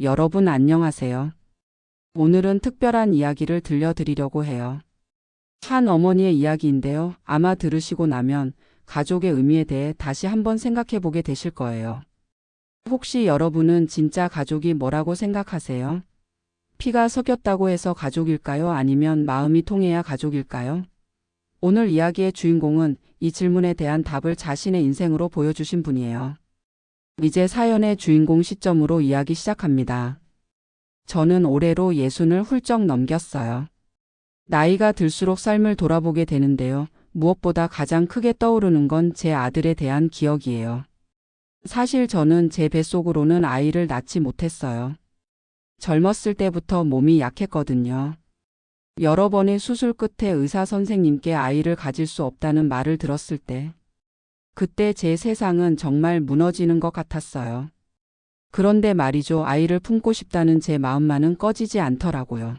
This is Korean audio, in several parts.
여러분 안녕하세요. 오늘은 특별한 이야기를 들려드리려고 해요. 한 어머니의 이야기인데요. 아마 들으시고 나면 가족의 의미에 대해 다시 한번 생각해 보게 되실 거예요. 혹시 여러분은 진짜 가족이 뭐라고 생각하세요? 피가 섞였다고 해서 가족일까요? 아니면 마음이 통해야 가족일까요? 오늘 이야기의 주인공은 이 질문에 대한 답을 자신의 인생으로 보여주신 분이에요. 이제 사연의 주인공 시점으로 이야기 시작합니다. 저는 올해로 예순을 훌쩍 넘겼어요. 나이가 들수록 삶을 돌아보게 되는데요. 무엇보다 가장 크게 떠오르는 건 제 아들에 대한 기억이에요. 사실 저는 제 뱃속으로는 아이를 낳지 못했어요. 젊었을 때부터 몸이 약했거든요. 여러 번의 수술 끝에 의사 선생님께 아이를 가질 수 없다는 말을 들었을 때, 그때 제 세상은 정말 무너지는 것 같았어요. 그런데 말이죠. 아이를 품고 싶다는 제 마음만은 꺼지지 않더라고요.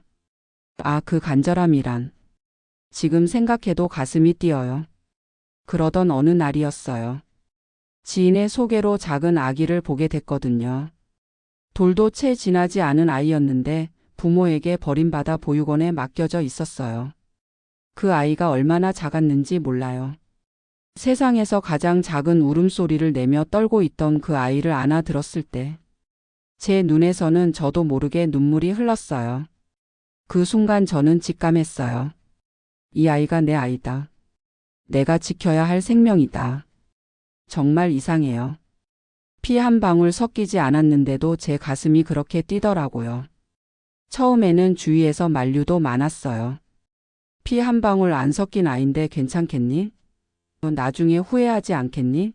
아, 그 간절함이란. 지금 생각해도 가슴이 뛰어요. 그러던 어느 날이었어요. 지인의 소개로 작은 아기를 보게 됐거든요. 돌도 채 지나지 않은 아이였는데 부모에게 버림받아 보육원에 맡겨져 있었어요. 그 아이가 얼마나 작았는지 몰라요. 세상에서 가장 작은 울음소리를 내며 떨고 있던 그 아이를 안아 들었을 때, 제 눈에서는 저도 모르게 눈물이 흘렀어요. 그 순간 저는 직감했어요. 이 아이가 내 아이다. 내가 지켜야 할 생명이다. 정말 이상해요. 피 한 방울 섞이지 않았는데도 제 가슴이 그렇게 뛰더라고요. 처음에는 주위에서 만류도 많았어요. 피 한 방울 안 섞인 아인데 괜찮겠니? 너 나중에 후회하지 않겠니?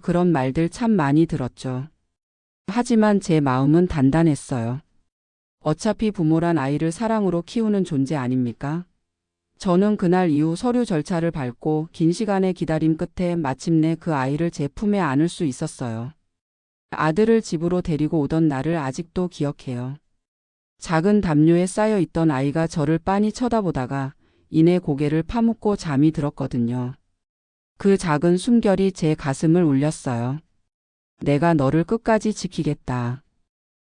그런 말들 참 많이 들었죠. 하지만 제 마음은 단단했어요. 어차피 부모란 아이를 사랑으로 키우는 존재 아닙니까? 저는 그날 이후 서류 절차를 밟고 긴 시간의 기다림 끝에 마침내 그 아이를 제 품에 안을 수 있었어요. 아들을 집으로 데리고 오던 날을 아직도 기억해요. 작은 담요에 쌓여 있던 아이가 저를 빤히 쳐다보다가 이내 고개를 파묻고 잠이 들었거든요. 그 작은 숨결이 제 가슴을 울렸어요. 내가 너를 끝까지 지키겠다.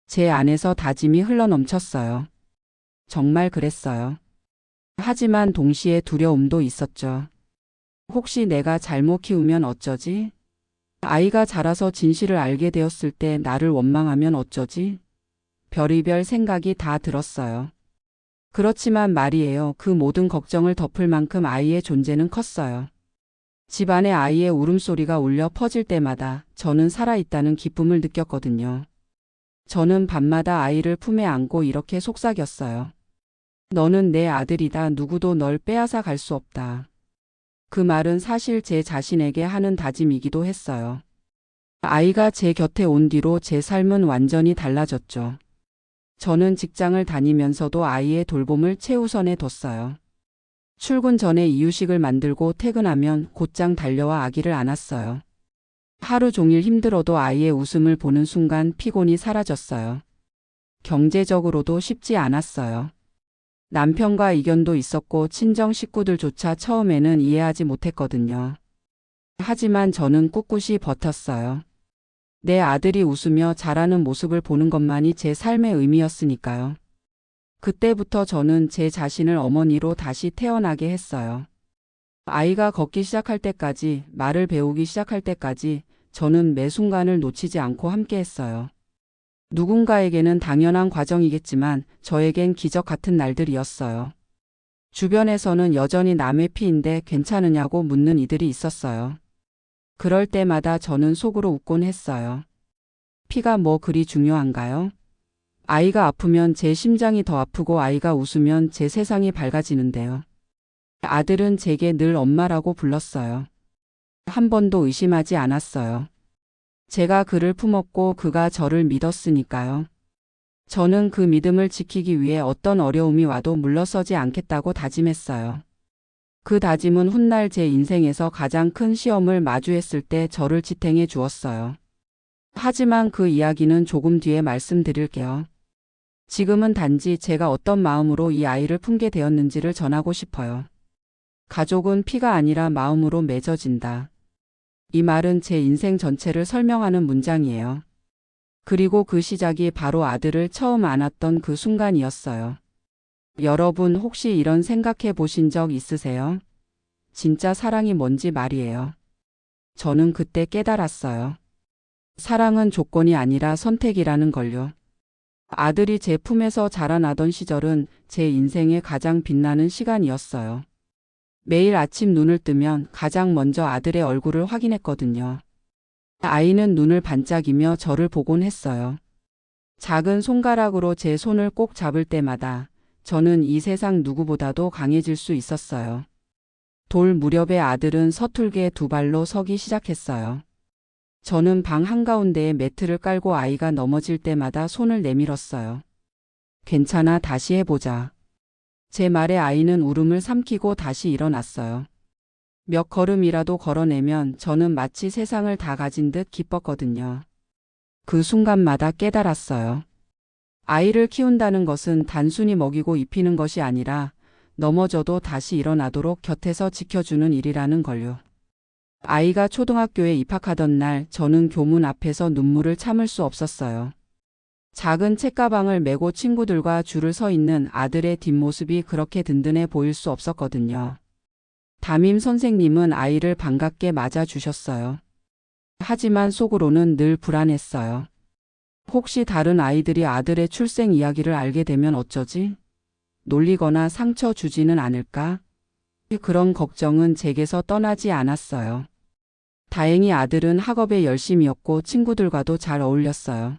제 안에서 다짐이 흘러넘쳤어요. 정말 그랬어요. 하지만 동시에 두려움도 있었죠. 혹시 내가 잘못 키우면 어쩌지? 아이가 자라서 진실을 알게 되었을 때 나를 원망하면 어쩌지? 별의별 생각이 다 들었어요. 그렇지만 말이에요. 그 모든 걱정을 덮을 만큼 아이의 존재는 컸어요. 집안에 아이의 울음소리가 울려 퍼질 때마다 저는 살아있다는 기쁨을 느꼈거든요. 저는 밤마다 아이를 품에 안고 이렇게 속삭였어요. 너는 내 아들이다. 누구도 널 빼앗아 갈 수 없다. 그 말은 사실 제 자신에게 하는 다짐이기도 했어요. 아이가 제 곁에 온 뒤로 제 삶은 완전히 달라졌죠. 저는 직장을 다니면서도 아이의 돌봄을 최우선에 뒀어요. 출근 전에 이유식을 만들고 퇴근하면 곧장 달려와 아기를 안았어요. 하루 종일 힘들어도 아이의 웃음을 보는 순간 피곤이 사라졌어요. 경제적으로도 쉽지 않았어요. 남편과 이견도 있었고 친정 식구들조차 처음에는 이해하지 못했거든요. 하지만 저는 꿋꿋이 버텼어요. 내 아들이 웃으며 자라는 모습을 보는 것만이 제 삶의 의미였으니까요. 그때부터 저는 제 자신을 어머니로 다시 태어나게 했어요. 아이가 걷기 시작할 때까지, 말을 배우기 시작할 때까지 저는 매 순간을 놓치지 않고 함께 했어요. 누군가에게는 당연한 과정이겠지만 저에겐 기적 같은 날들이었어요. 주변에서는 여전히 남의 피인데 괜찮으냐고 묻는 이들이 있었어요. 그럴 때마다 저는 속으로 웃곤 했어요. 피가 뭐 그리 중요한가요? 아이가 아프면 제 심장이 더 아프고 아이가 웃으면 제 세상이 밝아지는데요. 아들은 제게 늘 엄마라고 불렀어요. 한 번도 의심하지 않았어요. 제가 그를 품었고 그가 저를 믿었으니까요. 저는 그 믿음을 지키기 위해 어떤 어려움이 와도 물러서지 않겠다고 다짐했어요. 그 다짐은 훗날 제 인생에서 가장 큰 시험을 마주했을 때 저를 지탱해 주었어요. 하지만 그 이야기는 조금 뒤에 말씀드릴게요. 지금은 단지 제가 어떤 마음으로 이 아이를 품게 되었는지를 전하고 싶어요. 가족은 피가 아니라 마음으로 맺어진다. 이 말은 제 인생 전체를 설명하는 문장이에요. 그리고 그 시작이 바로 아들을 처음 안았던 그 순간이었어요. 여러분 혹시 이런 생각해 보신 적 있으세요? 진짜 사랑이 뭔지 말이에요. 저는 그때 깨달았어요. 사랑은 조건이 아니라 선택이라는 걸요. 아들이 제 품에서 자라나던 시절은 제 인생의 가장 빛나는 시간이었어요. 매일 아침 눈을 뜨면 가장 먼저 아들의 얼굴을 확인했거든요. 아이는 눈을 반짝이며 저를 보곤 했어요. 작은 손가락으로 제 손을 꼭 잡을 때마다 저는 이 세상 누구보다도 강해질 수 있었어요. 돌 무렵의 아들은 서툴게 두 발로 서기 시작했어요. 저는 방 한가운데에 매트를 깔고 아이가 넘어질 때마다 손을 내밀었어요. 괜찮아, 다시 해보자. 제 말에 아이는 울음을 삼키고 다시 일어났어요. 몇 걸음이라도 걸어내면 저는 마치 세상을 다 가진 듯 기뻤거든요. 그 순간마다 깨달았어요. 아이를 키운다는 것은 단순히 먹이고 입히는 것이 아니라 넘어져도 다시 일어나도록 곁에서 지켜주는 일이라는 걸요. 아이가 초등학교에 입학하던 날 저는 교문 앞에서 눈물을 참을 수 없었어요. 작은 책가방을 메고 친구들과 줄을 서 있는 아들의 뒷모습이 그렇게 든든해 보일 수 없었거든요. 담임 선생님은 아이를 반갑게 맞아주셨어요. 하지만 속으로는 늘 불안했어요. 혹시 다른 아이들이 아들의 출생 이야기를 알게 되면 어쩌지? 놀리거나 상처 주지는 않을까? 그런 걱정은 제게서 떠나지 않았어요. 다행히 아들은 학업에 열심이었고 친구들과도 잘 어울렸어요.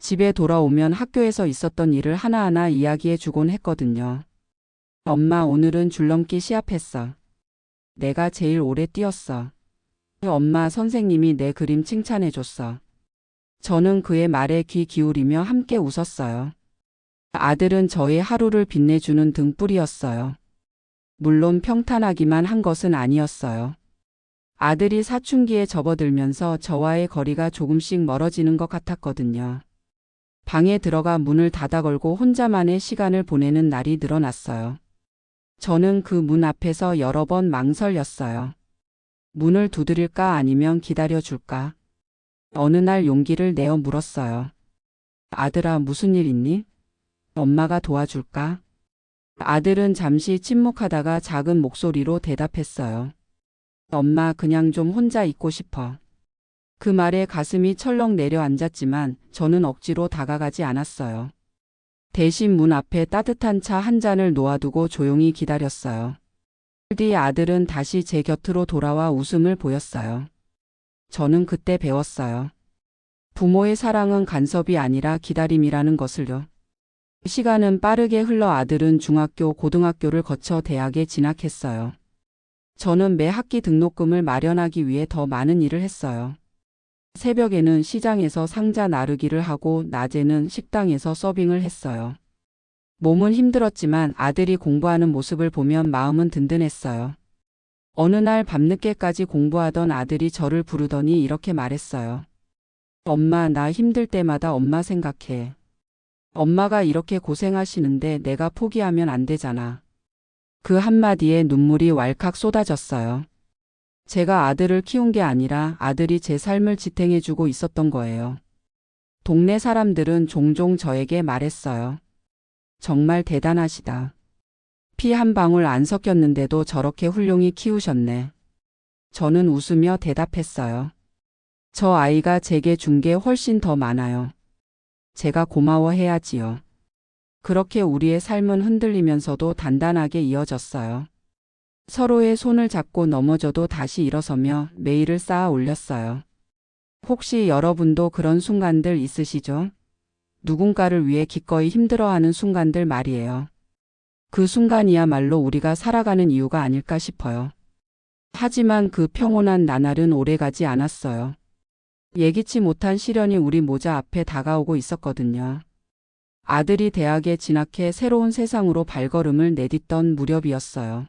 집에 돌아오면 학교에서 있었던 일을 하나하나 이야기해 주곤 했거든요. 엄마 오늘은 줄넘기 시합했어. 내가 제일 오래 뛰었어. 엄마 선생님이 내 그림 칭찬해 줬어. 저는 그의 말에 귀 기울이며 함께 웃었어요. 아들은 저의 하루를 빛내주는 등불이었어요. 물론 평탄하기만 한 것은 아니었어요. 아들이 사춘기에 접어들면서 저와의 거리가 조금씩 멀어지는 것 같았거든요. 방에 들어가 문을 닫아 걸고 혼자만의 시간을 보내는 날이 늘어났어요. 저는 그 문 앞에서 여러 번 망설였어요. 문을 두드릴까 아니면 기다려줄까? 어느 날 용기를 내어 물었어요. 아들아, 무슨 일 있니? 엄마가 도와줄까? 아들은 잠시 침묵하다가 작은 목소리로 대답했어요. 엄마, 그냥 좀 혼자 있고 싶어. 그 말에 가슴이 철렁 내려앉았지만 저는 억지로 다가가지 않았어요. 대신 문 앞에 따뜻한 차 한 잔을 놓아두고 조용히 기다렸어요. 뒤 아들은 다시 제 곁으로 돌아와 웃음을 보였어요. 저는 그때 배웠어요. 부모의 사랑은 간섭이 아니라 기다림이라는 것을요. 시간은 빠르게 흘러 아들은 중학교, 고등학교를 거쳐 대학에 진학했어요. 저는 매 학기 등록금을 마련하기 위해 더 많은 일을 했어요. 새벽에는 시장에서 상자 나르기를 하고 낮에는 식당에서 서빙을 했어요. 몸은 힘들었지만 아들이 공부하는 모습을 보면 마음은 든든했어요. 어느 날 밤늦게까지 공부하던 아들이 저를 부르더니 이렇게 말했어요. 엄마, 나 힘들 때마다 엄마 생각해. 엄마가 이렇게 고생하시는데 내가 포기하면 안 되잖아. 그 한마디에 눈물이 왈칵 쏟아졌어요. 제가 아들을 키운 게 아니라 아들이 제 삶을 지탱해주고 있었던 거예요. 동네 사람들은 종종 저에게 말했어요. 정말 대단하시다. 피 한 방울 안 섞였는데도 저렇게 훌륭히 키우셨네. 저는 웃으며 대답했어요. 저 아이가 제게 준 게 훨씬 더 많아요. 제가 고마워해야지요. 그렇게 우리의 삶은 흔들리면서도 단단하게 이어졌어요. 서로의 손을 잡고 넘어져도 다시 일어서며 매일을 쌓아 올렸어요. 혹시 여러분도 그런 순간들 있으시죠? 누군가를 위해 기꺼이 힘들어하는 순간들 말이에요. 그 순간이야말로 우리가 살아가는 이유가 아닐까 싶어요. 하지만 그 평온한 나날은 오래가지 않았어요. 예기치 못한 시련이 우리 모자 앞에 다가오고 있었거든요. 아들이 대학에 진학해 새로운 세상으로 발걸음을 내딛던 무렵이었어요.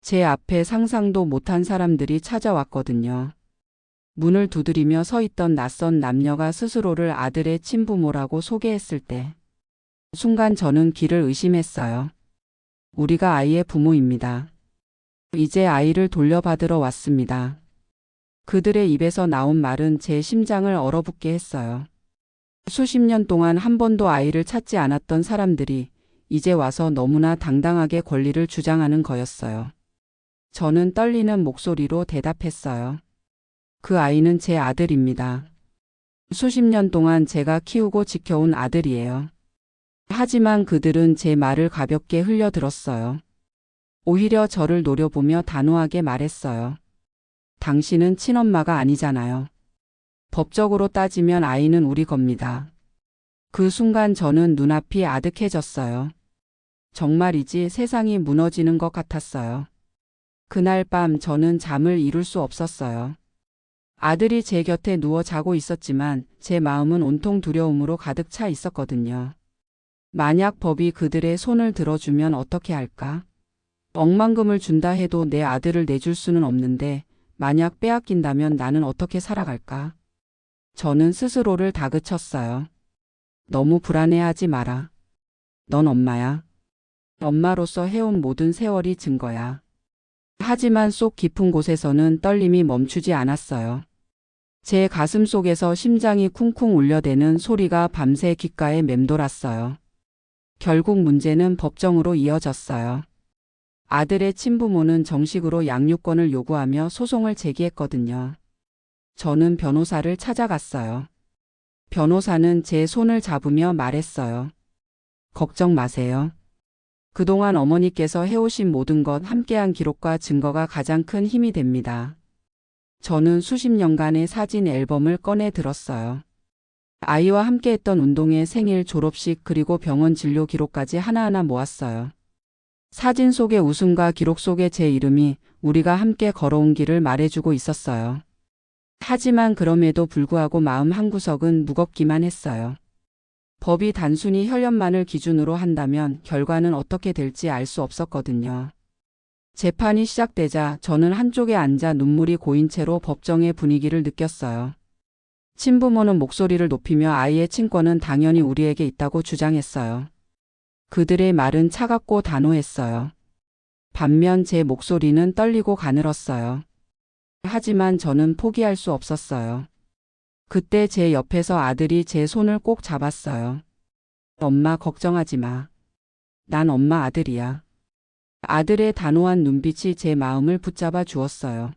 제 앞에 상상도 못한 사람들이 찾아왔거든요. 문을 두드리며 서 있던 낯선 남녀가 스스로를 아들의 친부모라고 소개했을 때 순간 저는 길을 의심했어요. 우리가 아이의 부모입니다. 이제 아이를 돌려받으러 왔습니다. 그들의 입에서 나온 말은 제 심장을 얼어붙게 했어요. 수십 년 동안 한 번도 아이를 찾지 않았던 사람들이 이제 와서 너무나 당당하게 권리를 주장하는 거였어요. 저는 떨리는 목소리로 대답했어요. 그 아이는 제 아들입니다. 수십 년 동안 제가 키우고 지켜온 아들이에요. 하지만 그들은 제 말을 가볍게 흘려들었어요. 오히려 저를 노려보며 단호하게 말했어요. 당신은 친엄마가 아니잖아요. 법적으로 따지면 아이는 우리 겁니다. 그 순간 저는 눈앞이 아득해졌어요. 정말이지 세상이 무너지는 것 같았어요. 그날 밤 저는 잠을 이룰 수 없었어요. 아들이 제 곁에 누워 자고 있었지만 제 마음은 온통 두려움으로 가득 차 있었거든요. 만약 법이 그들의 손을 들어주면 어떻게 할까? 억만금을 준다 해도 내 아들을 내줄 수는 없는데 만약 빼앗긴다면 나는 어떻게 살아갈까? 저는 스스로를 다그쳤어요. 너무 불안해하지 마라. 넌 엄마야. 엄마로서 해온 모든 세월이 증거야. 하지만 속 깊은 곳에서는 떨림이 멈추지 않았어요. 제 가슴 속에서 심장이 쿵쿵 울려대는 소리가 밤새 귓가에 맴돌았어요. 결국 문제는 법정으로 이어졌어요. 아들의 친부모는 정식으로 양육권을 요구하며 소송을 제기했거든요. 저는 변호사를 찾아갔어요. 변호사는 제 손을 잡으며 말했어요. 걱정 마세요. 그동안 어머니께서 해오신 모든 것 함께한 기록과 증거가 가장 큰 힘이 됩니다. 저는 수십 년간의 사진 앨범을 꺼내 들었어요. 아이와 함께 했던 운동회 생일 졸업식 그리고 병원 진료 기록까지 하나하나 모았어요. 사진 속의 웃음과 기록 속의 제 이름이 우리가 함께 걸어온 길을 말해주고 있었어요. 하지만 그럼에도 불구하고 마음 한구석은 무겁기만 했어요. 법이 단순히 혈연만을 기준으로 한다면 결과는 어떻게 될지 알 수 없었거든요. 재판이 시작되자 저는 한쪽에 앉아 눈물이 고인 채로 법정의 분위기를 느꼈어요. 친부모는 목소리를 높이며 아이의 친권은 당연히 우리에게 있다고 주장했어요. 그들의 말은 차갑고 단호했어요. 반면 제 목소리는 떨리고 가늘었어요. 하지만 저는 포기할 수 없었어요. 그때 제 옆에서 아들이 제 손을 꼭 잡았어요. 엄마 걱정하지 마. 난 엄마 아들이야. 아들의 단호한 눈빛이 제 마음을 붙잡아 주었어요.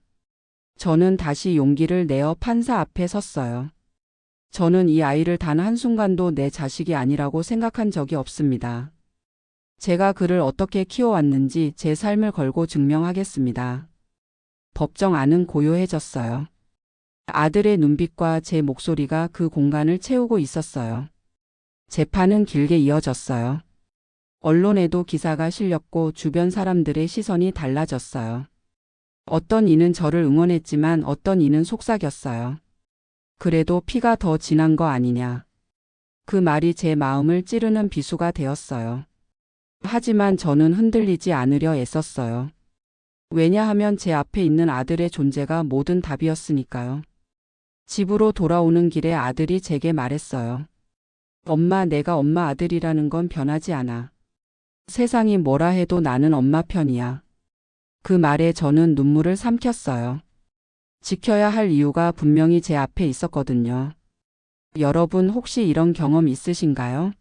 저는 다시 용기를 내어 판사 앞에 섰어요. 저는 이 아이를 단 한순간도 내 자식이 아니라고 생각한 적이 없습니다. 제가 그를 어떻게 키워왔는지 제 삶을 걸고 증명하겠습니다. 법정 안은 고요해졌어요. 아들의 눈빛과 제 목소리가 그 공간을 채우고 있었어요. 재판은 길게 이어졌어요. 언론에도 기사가 실렸고 주변 사람들의 시선이 달라졌어요. 어떤 이는 저를 응원했지만 어떤 이는 속삭였어요. 그래도 피가 더 진한 거 아니냐. 그 말이 제 마음을 찌르는 비수가 되었어요. 하지만 저는 흔들리지 않으려 애썼어요. 왜냐하면 제 앞에 있는 아들의 존재가 모든 답이었으니까요. 집으로 돌아오는 길에 아들이 제게 말했어요. 엄마, 내가 엄마 아들이라는 건 변하지 않아. 세상이 뭐라 해도 나는 엄마 편이야. 그 말에 저는 눈물을 삼켰어요. 지켜야 할 이유가 분명히 제 앞에 있었거든요. 여러분 혹시 이런 경험 있으신가요?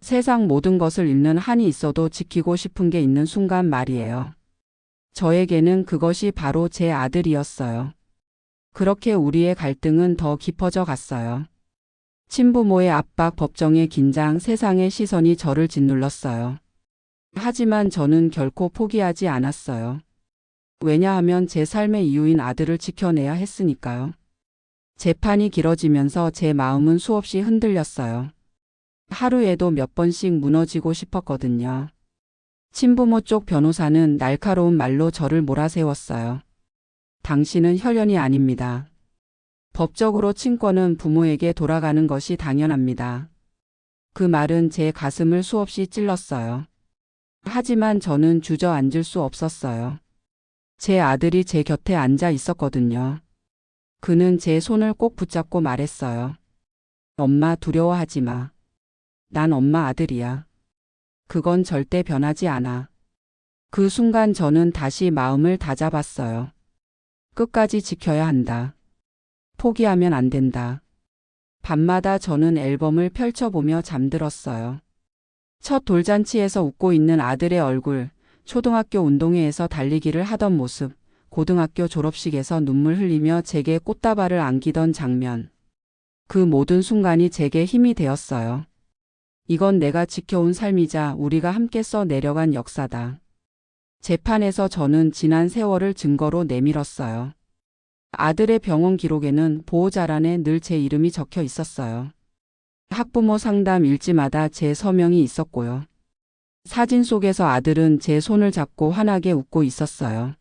세상 모든 것을 잃는 한이 있어도 지키고 싶은 게 있는 순간 말이에요. 저에게는 그것이 바로 제 아들이었어요. 그렇게 우리의 갈등은 더 깊어져 갔어요. 친부모의 압박, 법정의 긴장, 세상의 시선이 저를 짓눌렀어요. 하지만 저는 결코 포기하지 않았어요. 왜냐하면 제 삶의 이유인 아들을 지켜내야 했으니까요. 재판이 길어지면서 제 마음은 수없이 흔들렸어요. 하루에도 몇 번씩 무너지고 싶었거든요. 친부모 쪽 변호사는 날카로운 말로 저를 몰아세웠어요. 당신은 혈연이 아닙니다. 법적으로 친권은 부모에게 돌아가는 것이 당연합니다. 그 말은 제 가슴을 수없이 찔렀어요. 하지만 저는 주저앉을 수 없었어요. 제 아들이 제 곁에 앉아 있었거든요. 그는 제 손을 꼭 붙잡고 말했어요. 엄마 두려워하지 마. 난 엄마 아들이야. 그건 절대 변하지 않아. 그 순간 저는 다시 마음을 다잡았어요. 끝까지 지켜야 한다. 포기하면 안 된다. 밤마다 저는 앨범을 펼쳐보며 잠들었어요. 첫 돌잔치에서 웃고 있는 아들의 얼굴, 초등학교 운동회에서 달리기를 하던 모습, 고등학교 졸업식에서 눈물 흘리며 제게 꽃다발을 안기던 장면. 그 모든 순간이 제게 힘이 되었어요. 이건 내가 지켜온 삶이자 우리가 함께 써 내려간 역사다. 재판에서 저는 지난 세월을 증거로 내밀었어요. 아들의 병원 기록에는 보호자란에 늘 제 이름이 적혀 있었어요. 학부모 상담 일지마다 제 서명이 있었고요. 사진 속에서 아들은 제 손을 잡고 환하게 웃고 있었어요.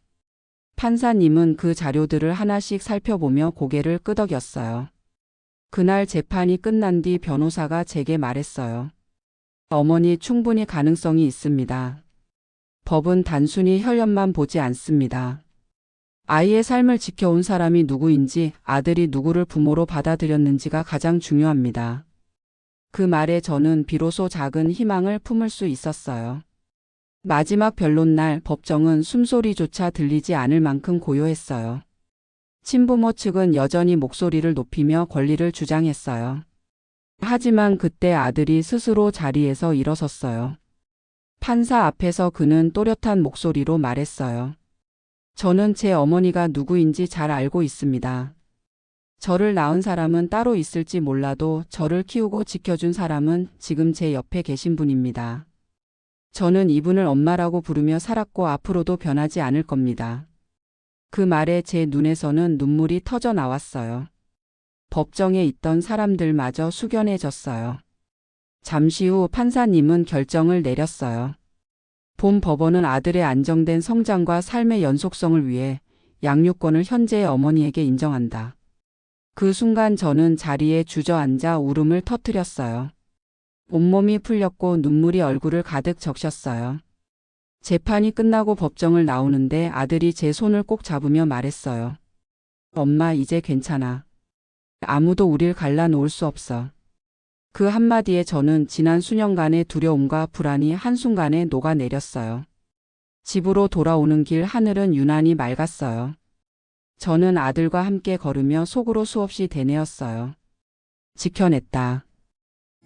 판사님은 그 자료들을 하나씩 살펴보며 고개를 끄덕였어요. 그날 재판이 끝난 뒤 변호사가 제게 말했어요. 어머니 충분히 가능성이 있습니다. 법은 단순히 혈연만 보지 않습니다. 아이의 삶을 지켜온 사람이 누구인지 아들이 누구를 부모로 받아들였는지가 가장 중요합니다. 그 말에 저는 비로소 작은 희망을 품을 수 있었어요. 마지막 변론 날 법정은 숨소리조차 들리지 않을 만큼 고요했어요. 친부모 측은 여전히 목소리를 높이며 권리를 주장했어요. 하지만 그때 아들이 스스로 자리에서 일어섰어요. 판사 앞에서 그는 또렷한 목소리로 말했어요. 저는 제 어머니가 누구인지 잘 알고 있습니다. 저를 낳은 사람은 따로 있을지 몰라도 저를 키우고 지켜준 사람은 지금 제 옆에 계신 분입니다. 저는 이분을 엄마라고 부르며 살았고 앞으로도 변하지 않을 겁니다. 그 말에 제 눈에서는 눈물이 터져 나왔어요. 법정에 있던 사람들마저 숙연해졌어요. 잠시 후 판사님은 결정을 내렸어요. 본 법원은 아들의 안정된 성장과 삶의 연속성을 위해 양육권을 현재의 어머니에게 인정한다. 그 순간 저는 자리에 주저앉아 울음을 터뜨렸어요. 온몸이 풀렸고 눈물이 얼굴을 가득 적셨어요. 재판이 끝나고 법정을 나오는데 아들이 제 손을 꼭 잡으며 말했어요. 엄마 이제 괜찮아. 아무도 우릴 갈라놓을 수 없어. 그 한마디에 저는 지난 수년간의 두려움과 불안이 한순간에 녹아내렸어요. 집으로 돌아오는 길 하늘은 유난히 맑았어요. 저는 아들과 함께 걸으며 속으로 수없이 되뇌었어요. 지켜냈다.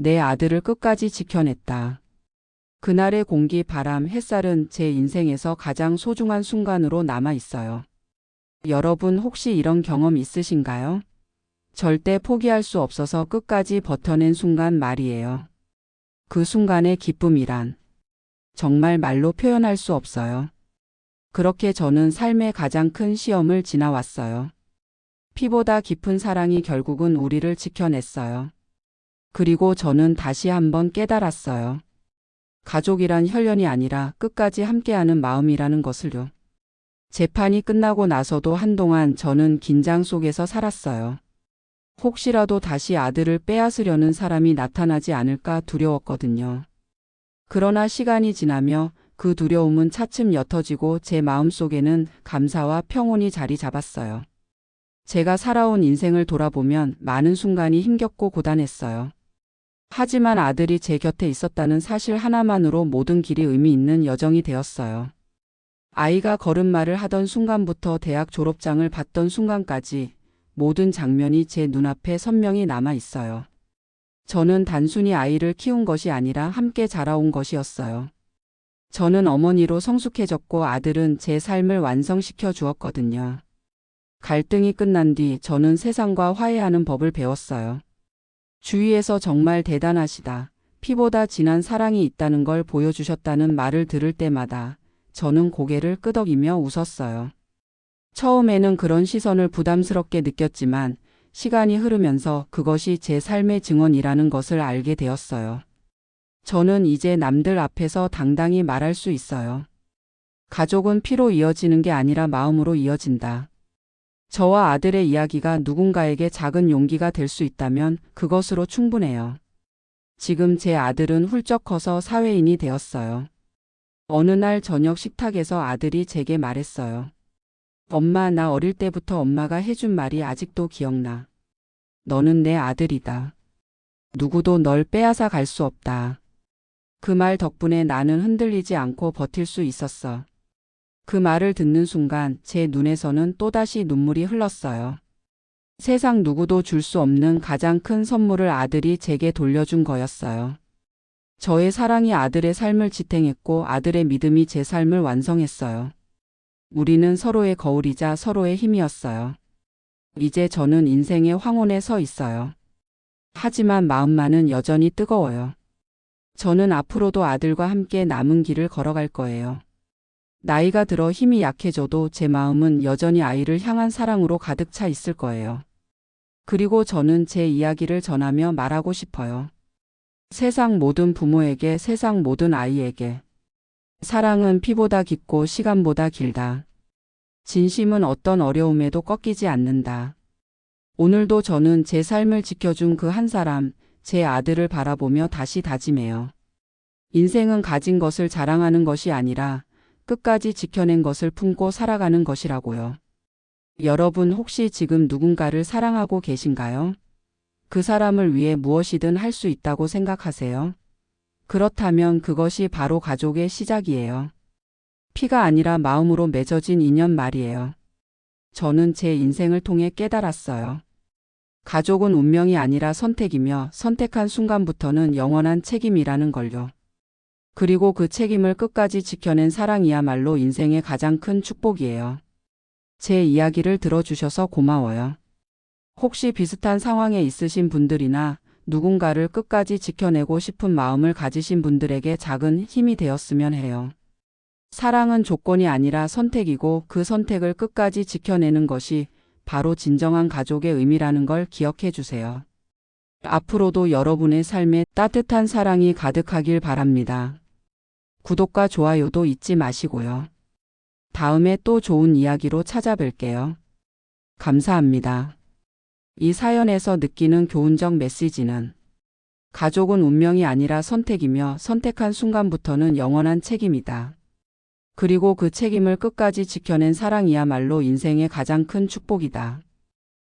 내 아들을 끝까지 지켜냈다. 그날의 공기, 바람, 햇살은 제 인생에서 가장 소중한 순간으로 남아 있어요. 여러분 혹시 이런 경험 있으신가요? 절대 포기할 수 없어서 끝까지 버텨낸 순간 말이에요. 그 순간의 기쁨이란 정말 말로 표현할 수 없어요. 그렇게 저는 삶의 가장 큰 시험을 지나왔어요. 피보다 깊은 사랑이 결국은 우리를 지켜냈어요. 그리고 저는 다시 한번 깨달았어요. 가족이란 혈연이 아니라 끝까지 함께하는 마음이라는 것을요. 재판이 끝나고 나서도 한동안 저는 긴장 속에서 살았어요. 혹시라도 다시 아들을 빼앗으려는 사람이 나타나지 않을까 두려웠거든요. 그러나 시간이 지나며 그 두려움은 차츰 옅어지고 제 마음속에는 감사와 평온이 자리 잡았어요. 제가 살아온 인생을 돌아보면 많은 순간이 힘겹고 고단했어요. 하지만 아들이 제 곁에 있었다는 사실 하나만으로 모든 길이 의미 있는 여정이 되었어요. 아이가 걸음마를 하던 순간부터 대학 졸업장을 받던 순간까지 모든 장면이 제 눈앞에 선명히 남아 있어요. 저는 단순히 아이를 키운 것이 아니라 함께 자라온 것이었어요. 저는 어머니로 성숙해졌고 아들은 제 삶을 완성시켜 주었거든요. 갈등이 끝난 뒤 저는 세상과 화해하는 법을 배웠어요. 주위에서 정말 대단하시다. 피보다 진한 사랑이 있다는 걸 보여주셨다는 말을 들을 때마다 저는 고개를 끄덕이며 웃었어요. 처음에는 그런 시선을 부담스럽게 느꼈지만 시간이 흐르면서 그것이 제 삶의 증언이라는 것을 알게 되었어요. 저는 이제 남들 앞에서 당당히 말할 수 있어요. 가족은 피로 이어지는 게 아니라 마음으로 이어진다. 저와 아들의 이야기가 누군가에게 작은 용기가 될 수 있다면 그것으로 충분해요. 지금 제 아들은 훌쩍 커서 사회인이 되었어요. 어느 날 저녁 식탁에서 아들이 제게 말했어요. 엄마, 나 어릴 때부터 엄마가 해준 말이 아직도 기억나. 너는 내 아들이다. 누구도 널 빼앗아 갈 수 없다. 그 말 덕분에 나는 흔들리지 않고 버틸 수 있었어. 그 말을 듣는 순간 제 눈에서는 또다시 눈물이 흘렀어요. 세상 누구도 줄 수 없는 가장 큰 선물을 아들이 제게 돌려준 거였어요. 저의 사랑이 아들의 삶을 지탱했고 아들의 믿음이 제 삶을 완성했어요. 우리는 서로의 거울이자 서로의 힘이었어요. 이제 저는 인생의 황혼에 서 있어요. 하지만 마음만은 여전히 뜨거워요. 저는 앞으로도 아들과 함께 남은 길을 걸어갈 거예요. 나이가 들어 힘이 약해져도 제 마음은 여전히 아이를 향한 사랑으로 가득 차 있을 거예요. 그리고 저는 제 이야기를 전하며 말하고 싶어요. 세상 모든 부모에게, 세상 모든 아이에게. 사랑은 피보다 깊고 시간보다 길다. 진심은 어떤 어려움에도 꺾이지 않는다. 오늘도 저는 제 삶을 지켜준 그 한 사람, 제 아들을 바라보며 다시 다짐해요. 인생은 가진 것을 자랑하는 것이 아니라 끝까지 지켜낸 것을 품고 살아가는 것이라고요. 여러분 혹시 지금 누군가를 사랑하고 계신가요? 그 사람을 위해 무엇이든 할 수 있다고 생각하세요? 그렇다면 그것이 바로 가족의 시작이에요. 피가 아니라 마음으로 맺어진 인연 말이에요. 저는 제 인생을 통해 깨달았어요. 가족은 운명이 아니라 선택이며 선택한 순간부터는 영원한 책임이라는 걸요. 그리고 그 책임을 끝까지 지켜낸 사랑이야말로 인생의 가장 큰 축복이에요. 제 이야기를 들어주셔서 고마워요. 혹시 비슷한 상황에 있으신 분들이나 누군가를 끝까지 지켜내고 싶은 마음을 가지신 분들에게 작은 힘이 되었으면 해요. 사랑은 조건이 아니라 선택이고 그 선택을 끝까지 지켜내는 것이 바로 진정한 가족의 의미라는 걸 기억해 주세요. 앞으로도 여러분의 삶에 따뜻한 사랑이 가득하길 바랍니다. 구독과 좋아요도 잊지 마시고요. 다음에 또 좋은 이야기로 찾아뵐게요. 감사합니다. 이 사연에서 느끼는 교훈적 메시지는 가족은 운명이 아니라 선택이며 선택한 순간부터는 영원한 책임이다. 그리고 그 책임을 끝까지 지켜낸 사랑이야말로 인생의 가장 큰 축복이다.